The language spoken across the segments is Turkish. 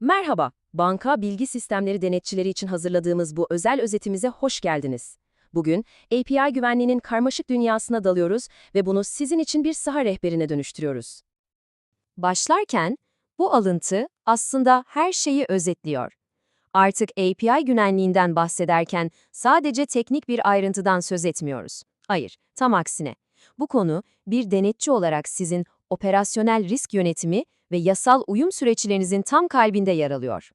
Merhaba, banka bilgi sistemleri denetçileri için hazırladığımız bu özel özetimize hoş geldiniz. Bugün API güvenliğinin karmaşık dünyasına dalıyoruz ve bunu sizin için bir saha rehberine dönüştürüyoruz. Başlarken, bu alıntı aslında her şeyi özetliyor. Artık API güvenliğinden bahsederken sadece teknik bir ayrıntıdan söz etmiyoruz. Hayır, tam aksine. Bu konu bir denetçi olarak sizin operasyonel risk yönetimi ve yasal uyum süreçlerinizin tam kalbinde yer alıyor.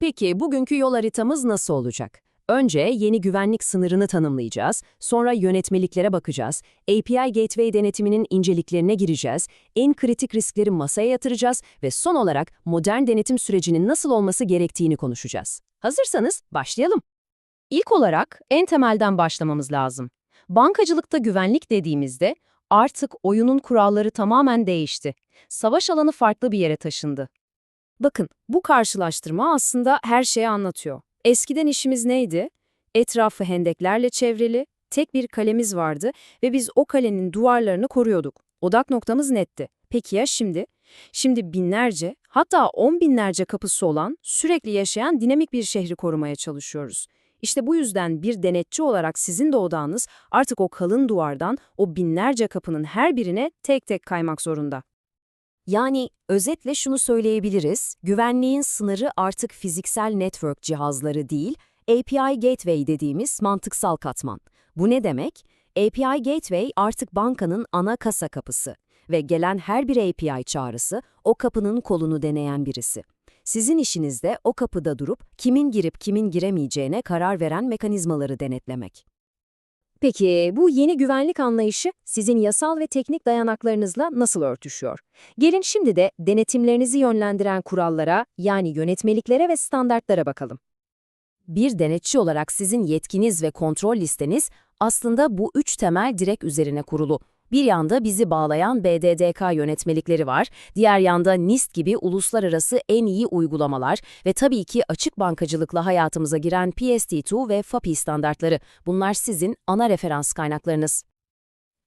Peki bugünkü yol haritamız nasıl olacak? Önce yeni güvenlik sınırını tanımlayacağız, sonra yönetmeliklere bakacağız, API Gateway denetiminin inceliklerine gireceğiz, en kritik riskleri masaya yatıracağız ve son olarak modern denetim sürecinin nasıl olması gerektiğini konuşacağız. Hazırsanız başlayalım. İlk olarak en temelden başlamamız lazım. Bankacılıkta güvenlik dediğimizde artık oyunun kuralları tamamen değişti. Savaş alanı farklı bir yere taşındı. Bakın, bu karşılaştırma aslında her şeyi anlatıyor. Eskiden işimiz neydi? Etrafı hendeklerle çevrili, tek bir kalemiz vardı ve biz o kalenin duvarlarını koruyorduk. Odak noktamız netti. Peki ya şimdi? Şimdi binlerce, hatta on binlerce kapısı olan, sürekli yaşayan dinamik bir şehri korumaya çalışıyoruz. İşte bu yüzden bir denetçi olarak sizin de odağınız artık o kalın duvardan o binlerce kapının her birine tek tek kaymak zorunda. Yani özetle şunu söyleyebiliriz, güvenliğin sınırı artık fiziksel network cihazları değil, API Gateway dediğimiz mantıksal katman. Bu ne demek? API Gateway artık bankanın ana kasa kapısı ve gelen her bir API çağrısı o kapının kolunu deneyen birisi. Sizin işinizde o kapıda durup kimin girip kimin giremeyeceğine karar veren mekanizmaları denetlemek. Peki bu yeni güvenlik anlayışı sizin yasal ve teknik dayanaklarınızla nasıl örtüşüyor? Gelin şimdi de denetimlerinizi yönlendiren kurallara yani yönetmeliklere ve standartlara bakalım. Bir denetçi olarak sizin yetkiniz ve kontrol listeniz aslında bu üç temel direk üzerine kurulu. Bir yanda bizi bağlayan BDDK yönetmelikleri var, diğer yanda NIST gibi uluslararası en iyi uygulamalar ve tabii ki açık bankacılıkla hayatımıza giren PSD2 ve FAPI standartları. Bunlar sizin ana referans kaynaklarınız.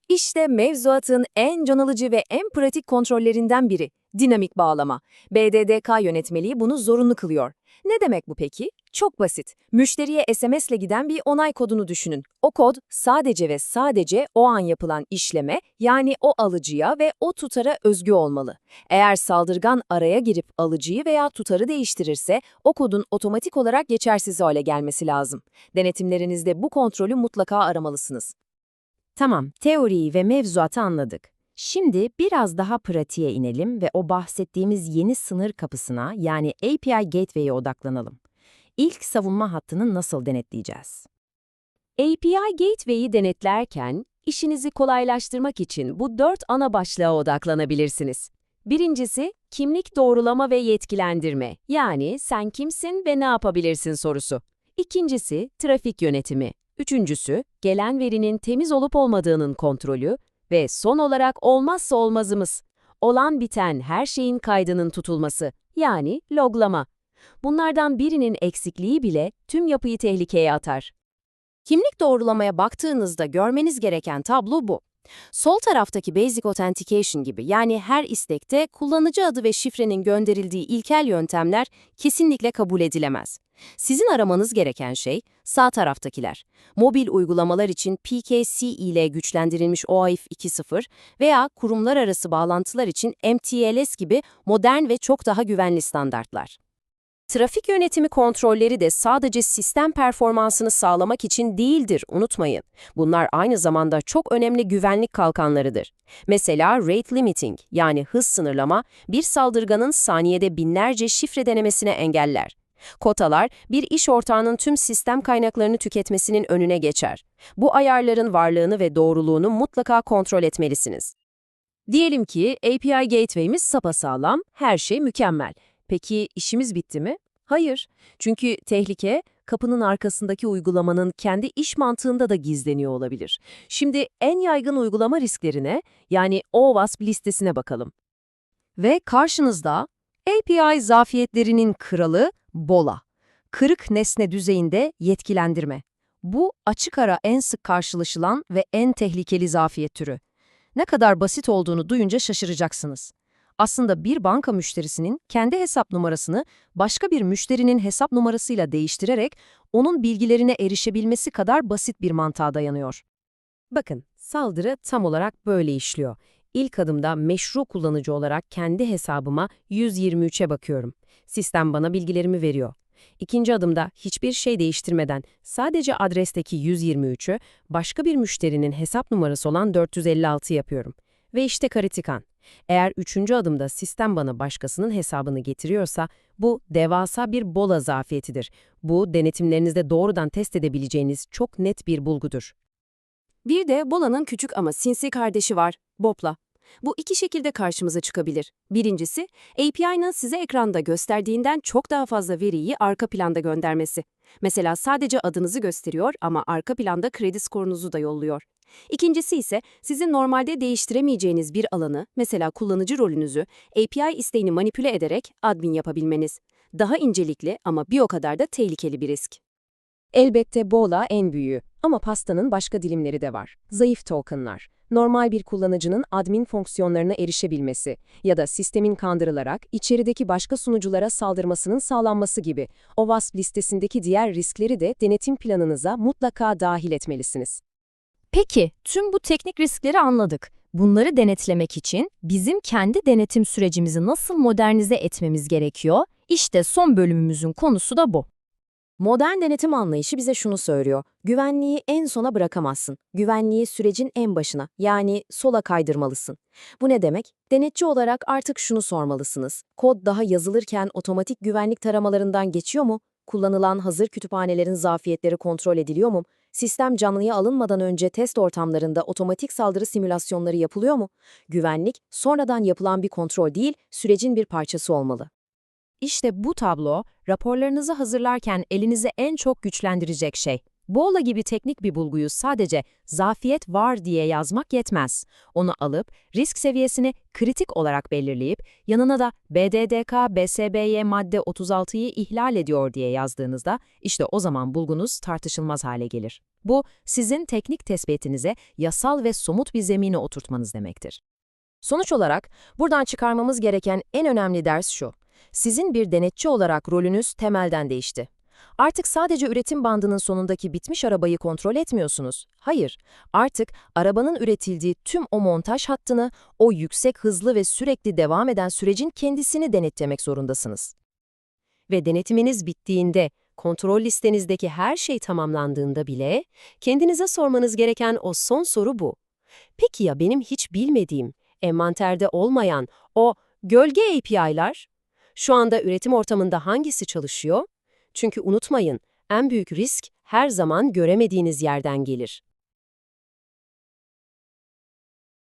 İşte mevzuatın en can alıcı ve en pratik kontrollerinden biri, dinamik bağlama. BDDK yönetmeliği bunu zorunlu kılıyor. Ne demek bu peki? Çok basit. Müşteriye SMS'le giden bir onay kodunu düşünün. O kod sadece ve sadece o an yapılan işleme, yani o alıcıya ve o tutara özgü olmalı. Eğer saldırgan araya girip alıcıyı veya tutarı değiştirirse, o kodun otomatik olarak geçersiz hale gelmesi lazım. Denetimlerinizde bu kontrolü mutlaka aramalısınız. Tamam, teoriyi ve mevzuatı anladık. Şimdi biraz daha pratiğe inelim ve o bahsettiğimiz yeni sınır kapısına yani API Gateway'e odaklanalım. İlk savunma hattını nasıl denetleyeceğiz? API Gateway'i denetlerken işinizi kolaylaştırmak için bu dört ana başlığa odaklanabilirsiniz. Birincisi, kimlik doğrulama ve yetkilendirme, yani sen kimsin ve ne yapabilirsin sorusu. İkincisi, trafik yönetimi. Üçüncüsü, gelen verinin temiz olup olmadığının kontrolü ve son olarak olmazsa olmazımız, olan biten her şeyin kaydının tutulması, yani loglama. Bunlardan birinin eksikliği bile tüm yapıyı tehlikeye atar. Kimlik doğrulamaya baktığınızda görmeniz gereken tablo bu. Sol taraftaki Basic Authentication gibi yani her istekte kullanıcı adı ve şifrenin gönderildiği ilkel yöntemler kesinlikle kabul edilemez. Sizin aramanız gereken şey sağ taraftakiler. Mobil uygulamalar için PKC ile güçlendirilmiş OAuth 2.0 veya kurumlar arası bağlantılar için MTLS gibi modern ve çok daha güvenli standartlar. Trafik yönetimi kontrolleri de sadece sistem performansını sağlamak için değildir, unutmayın. Bunlar aynı zamanda çok önemli güvenlik kalkanlarıdır. Mesela rate limiting yani hız sınırlama bir saldırganın saniyede binlerce şifre denemesine engeller. Kotalar, bir iş ortağının tüm sistem kaynaklarını tüketmesinin önüne geçer. Bu ayarların varlığını ve doğruluğunu mutlaka kontrol etmelisiniz. Diyelim ki API Gateway'imiz sapasağlam, her şey mükemmel. Peki işimiz bitti mi? Hayır. Çünkü tehlike kapının arkasındaki uygulamanın kendi iş mantığında da gizleniyor olabilir. Şimdi en yaygın uygulama risklerine yani OWASP listesine bakalım. Ve karşınızda API zafiyetlerinin kralı BOLA. Kırık nesne düzeyinde yetkilendirme. Bu açık ara en sık karşılaşılan ve en tehlikeli zafiyet türü. Ne kadar basit olduğunu duyunca şaşıracaksınız. Aslında bir banka müşterisinin kendi hesap numarasını başka bir müşterinin hesap numarasıyla değiştirerek onun bilgilerine erişebilmesi kadar basit bir mantığa dayanıyor. Bakın, saldırı tam olarak böyle işliyor. İlk adımda meşru kullanıcı olarak kendi hesabıma 123'e bakıyorum. Sistem bana bilgilerimi veriyor. İkinci adımda hiçbir şey değiştirmeden sadece adresteki 123'ü başka bir müşterinin hesap numarası olan 456 yapıyorum. Ve işte kritikan. Eğer üçüncü adımda sistem bana başkasının hesabını getiriyorsa bu devasa bir bola zafiyetidir. Bu denetimlerinizde doğrudan test edebileceğiniz çok net bir bulgudur. Bir de Bola'nın küçük ama sinsi kardeşi var, Bopla. Bu iki şekilde karşımıza çıkabilir. Birincisi, API'nin size ekranda gösterdiğinden çok daha fazla veriyi arka planda göndermesi. Mesela sadece adınızı gösteriyor ama arka planda kredi skorunuzu da yolluyor. İkincisi ise sizin normalde değiştiremeyeceğiniz bir alanı, mesela kullanıcı rolünüzü, API isteğini manipüle ederek admin yapabilmeniz. Daha incelikli ama bir o kadar da tehlikeli bir risk. Elbette Bola en büyüğü ama pastanın başka dilimleri de var. Zayıf tokenlar. Normal bir kullanıcının admin fonksiyonlarına erişebilmesi ya da sistemin kandırılarak içerideki başka sunuculara saldırmasının sağlanması gibi o WASP listesindeki diğer riskleri de denetim planınıza mutlaka dahil etmelisiniz. Peki, tüm bu teknik riskleri anladık. Bunları denetlemek için bizim kendi denetim sürecimizi nasıl modernize etmemiz gerekiyor? İşte son bölümümüzün konusu da bu. Modern denetim anlayışı bize şunu söylüyor. Güvenliği en sona bırakamazsın. Güvenliği sürecin en başına, yani sola kaydırmalısın. Bu ne demek? Denetçi olarak artık şunu sormalısınız. Kod daha yazılırken otomatik güvenlik taramalarından geçiyor mu? Kullanılan hazır kütüphanelerin zafiyetleri kontrol ediliyor mu? Sistem canlıya alınmadan önce test ortamlarında otomatik saldırı simülasyonları yapılıyor mu? Güvenlik, sonradan yapılan bir kontrol değil, sürecin bir parçası olmalı. İşte bu tablo, raporlarınızı hazırlarken elinizi en çok güçlendirecek şey. Bola gibi teknik bir bulguyu sadece zafiyet var diye yazmak yetmez. Onu alıp risk seviyesini kritik olarak belirleyip yanına da BDDK BSBY madde 36'yı ihlal ediyor diye yazdığınızda işte o zaman bulgunuz tartışılmaz hale gelir. Bu sizin teknik tespitinize yasal ve somut bir zemine oturtmanız demektir. Sonuç olarak buradan çıkarmamız gereken en önemli ders şu. Sizin bir denetçi olarak rolünüz temelden değişti. Artık sadece üretim bandının sonundaki bitmiş arabayı kontrol etmiyorsunuz. Hayır, artık arabanın üretildiği tüm o montaj hattını, o yüksek hızlı ve sürekli devam eden sürecin kendisini denetlemek zorundasınız. Ve denetiminiz bittiğinde, kontrol listenizdeki her şey tamamlandığında bile, kendinize sormanız gereken o son soru bu. Peki ya benim hiç bilmediğim, envanterde olmayan o gölge API'lar? Şu anda üretim ortamında hangisi çalışıyor? Çünkü unutmayın, en büyük risk her zaman göremediğiniz yerden gelir.